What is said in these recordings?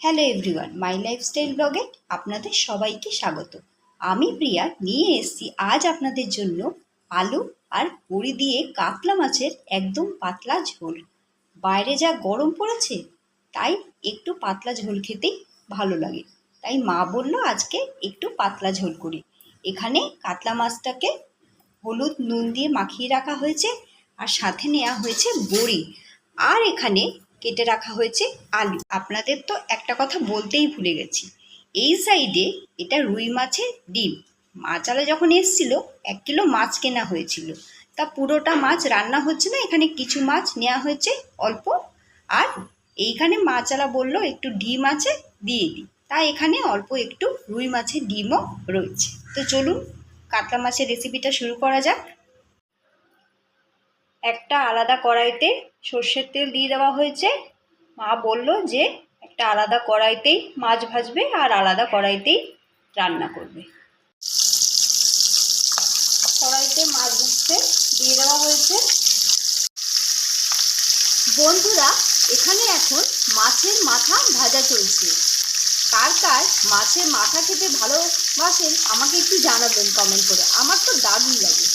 Hello everyone মাই lifestyle ব্লগে আপনাদের সবাইকে স্বাগত। আমি প্রিয়া, নিয়ে এসেছি আজ আপনাদের জন্য আলু আর বড়ি দিয়ে কাতলা মাছের একদম পাতলা ঝোল। বাইরে যা গরম পড়েছে, তাই একটু পাতলা ঝোল খেতেই ভালো লাগে। তাই মা বলল আজকে একটু পাতলা ঝোল করি। এখানে কাতলা মাছটাকে হলুদ নুন দিয়ে মাখিয়ে রাখা হয়েছে আর সাথে নেওয়া হয়েছে বড়ি। আর এখানে কেটে রাখা হয়েছে আলু। আপনাদের তো একটা কথা বলতেই ভুলে গেছি। এই সাইডে এটা রুই মাছের ডিম। মাছালা যখন এসছিল, এক কিলো মাছ কেনা হয়েছিল। তা পুরোটা মাছ রান্না হচ্ছে না, এখানে কিছু মাছ নেওয়া হয়েছে অল্প। আর এইখানে মাছালা বলল, একটু ডিম আছে, দিয়ে দিই। তা এখানে অল্প একটু রুই মাছের ডিমও রয়েছে। তো চলুন, কাতলা মাছের রেসিপিটা শুরু করা যাক। একটা আলাদা কড়াইতে সর্ষের তেল দিয়ে দেওয়া হয়েছে। মা বলল যে, একটা আলাদা কড়াইতেই মাছ ভাজবে আর আলাদা কড়াইতেই রান্না করবে। কড়াইতে মাছ ভাজতে দিয়ে দেওয়া হয়েছে। বন্ধুরা, এখানে এখন মাছের মাথা ভাজা চলছে। কার কার মাছের মাথা খেতে ভালোবাসেন, আমাকে একটু জানাবেন কমেন্ট করে। আমার তো দারুণ লাগে।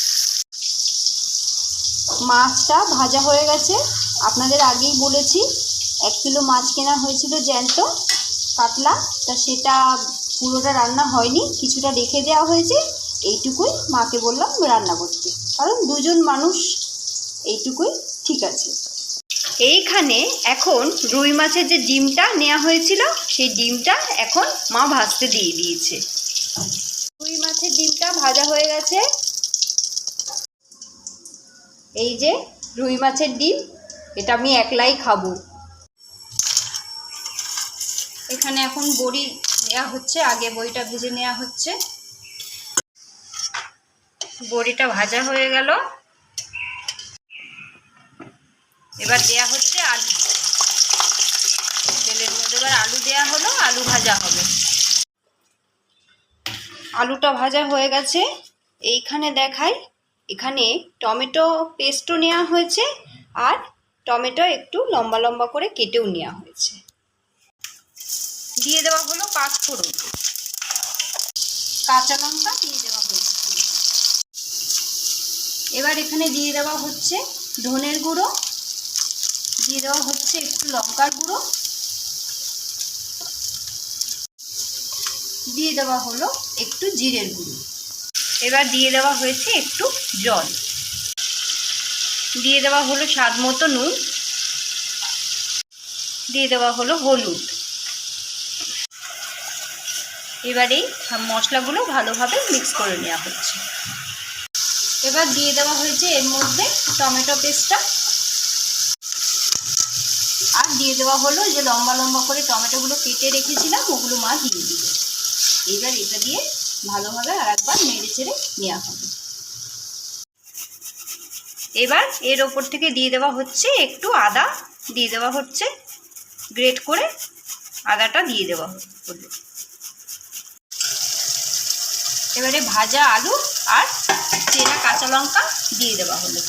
মাছটা ভাজা হয়ে গেছে। আপনাদের আগেই বলেছি, এক কিলো মাছ কেনা হয়েছিল জ্যান্ত, কাতলা, তা সেটা পুরোটা রান্না হয়নি, কিছুটা রেখে দেওয়া হয়েছে। এইটুকুই মাকে বললাম রান্না করতে। কারণ দুজন মানুষ, এইটুকুই ঠিক আছে। এইখানে এখন রুই মাছের যে ডিমটা নেওয়া হয়েছিল, সেই ডিমটা এখন মা ভাজতে দিয়ে দিয়েছে। রুই মাছের ডিমটা ভাজা হয়ে গেছে। এই যে রুই মাছের ডিম, এটা আমি একলাই খাব। এখানে এখন বড়ি নেওয়া হচ্ছে, আগে বড়িটা ভেজে নেওয়া হচ্ছে। বড়িটা ভাজা হয়ে গেল। এবার দেয়া হচ্ছে আলু। তেলের মধ্যে এবার আলু দেয়া হলো, আলু ভাজা হবে। আলুটা ভাজা হয়ে গেছে। এইখানে দেখাই এখানে টমেটো পেস্টও নেওয়া হয়েছে আর টমেটো একটু লম্বা লম্বা করে কেটেও নেওয়া হয়েছে। দিয়ে দেওয়া হলো পাঁচফোড়ন কাঁচা লঙ্কা দিয়ে দেওয়া হয়েছে এবার এখানে দিয়ে দেওয়া হচ্ছে ধনের গুঁড়ো। দিয়ে দেওয়া হচ্ছে একটু লঙ্কার গুঁড়ো। দিয়ে দেওয়া হলো একটু জিরের গুঁড়ো। এবার দিয়ে দেওয়া হয়েছে একটু জল। দিয়ে দেওয়া হলো স্বাদ মতো নুন। দিয়ে দেওয়া হলো হলুদ। এবারে মশলাগুলো ভালোভাবে মিক্স করে নেওয়া হচ্ছে। এবার দিয়ে দেওয়া হয়েছে এর মধ্যে টমেটো পেস্টটা। আর দিয়ে দেওয়া হলো যে লম্বা লম্বা করে টমেটোগুলো কেটে রেখেছিলাম, ওগুলো মা দিয়ে দিল এবার এটা দিয়ে ভালোভাবে আর একবার নেড়ে চেড়ে নেওয়া হবে। এবার এর ওপর থেকে দিয়ে দেওয়া হচ্ছে একটু আদা, দিয়ে দেওয়া হচ্ছে গ্রেট করে আদাটা দিয়ে দেওয়া হলো। এবারে ভাজা আলু আর চেরা কাঁচা লঙ্কা দিয়ে দেওয়া হলো।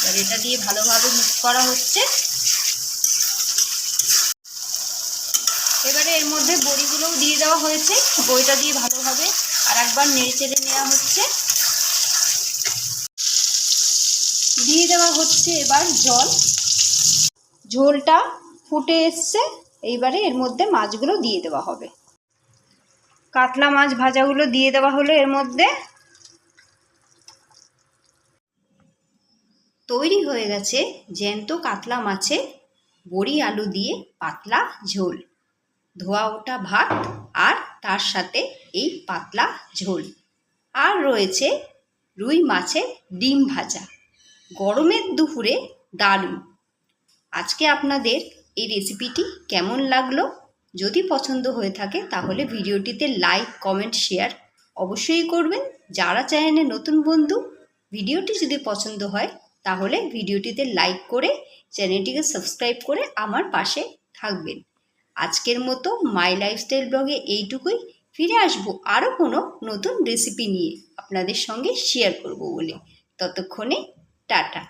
এবার এটা দিয়ে ভালোভাবে মিক্স করা হচ্ছে। এবারে এর মধ্যে বড়িগুলোও দিয়ে দেওয়া হয়েছে। বড়িটা দিয়ে ভালোভাবে আর একবার নেড়ে চেড়ে নেওয়া হচ্ছে। দিয়ে দেওয়া হচ্ছে এবার জল। ঝোলটা ফুটে এসছে, এইবারে এর মধ্যে মাছগুলো দিয়ে দেওয়া হবে। কাতলা মাছ ভাজাগুলো দিয়ে দেওয়া হলো এর মধ্যে। তৈরি হয়ে গেছে জ্যান্ত কাতলা মাছে বড়ি আলু দিয়ে পাতলা ঝোল। ধোয়া ওটা ভাত আর তার সাথে এই পাতলা ঝোল। আর রয়েছে রুই মাছের ডিম ভাজা, গরমের দুপুরে দারুণ। আজকে আপনাদের এই রেসিপিটি কেমন লাগল? যদি পছন্দ হয়ে থাকে তাহলে ভিডিওটিতে লাইক কমেন্ট শেয়ার অবশ্যই করবেন। যারা চ্যানেলে নতুন বন্ধু, ভিডিওটি যদি পছন্দ হয় তাহলে ভিডিওটিতে লাইক করে চ্যানেলটিকে সাবস্ক্রাইব করে আমার পাশে থাকবেন। আজকের মতো মাই লাইফস্টাইল ব্লগে এইটুকুই। ফিরে আসব আরও কোনো নতুন রেসিপি নিয়ে আপনাদের সঙ্গে শেয়ার করব বলে। ততক্ষণে টাটা।